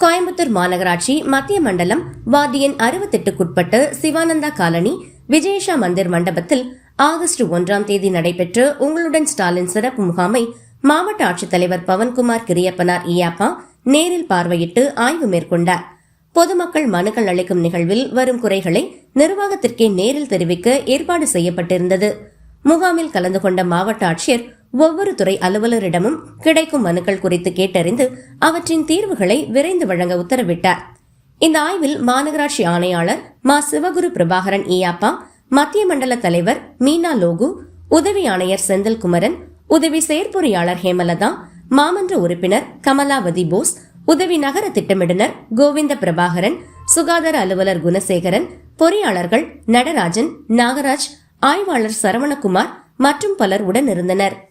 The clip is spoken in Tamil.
கோயம்புத்தூர் மாநகராட்சி மத்திய மண்டலம் வார்டு எண் அறுபத்தெட்டுக்குட்பட்டு சிவானந்தா காலனி விஜயேஷா மந்திர் மண்டபத்தில் ஆகஸ்ட் ஒன்றாம் தேதி நடைபெற்ற உங்களுடன் ஸ்டாலின் சிறப்பு முகாமை மாவட்ட ஆட்சித்தலைவர் பவன்குமார் கிரியப்பனார் இயாப்பா நேரில் பார்வையிட்டு ஆய்வு மேற்கொண்டார். பொதுமக்கள் மனுக்கள் அளிக்கும் நிகழ்வில் வரும் குறைகளை நிர்வாகத்திற்கே நேரில் தெரிவிக்க ஏற்பாடு செய்யப்பட்டிருந்தது. முகாமில் கலந்து கொண்ட மாவட்ட ஆட்சியர் ஒவ்வொரு துறை அலுவலரிடமும் கிடைக்கும் மனுக்கள் குறித்து கேட்டறிந்து அவற்றின் தீர்வுகளை விரைந்து வழங்க உத்தரவிட்டார். இந்த ஆய்வில் மாநகராட்சி ஆணையாளர் மா. சிவகுரு பிரபாகரன் ஈயாப்பா மத்திய மண்டல தலைவர் மீனா லோகு உதவி ஆணையர் செந்தில் குமரன் உதவி செயற்பொறியாளர் ஹேமலதா மாமன்ற உறுப்பினர் கமலாவதி போஸ் உதவி நகர திட்டமிடுனர் கோவிந்த பிரபாகரன் சுகாதார அலுவலர் குணசேகரன் பொறியாளர்கள் நடராஜன் நாகராஜ் ஆய்வாளர் சரவணகுமார் மற்றும் பலர் உடன் இருந்தனர்.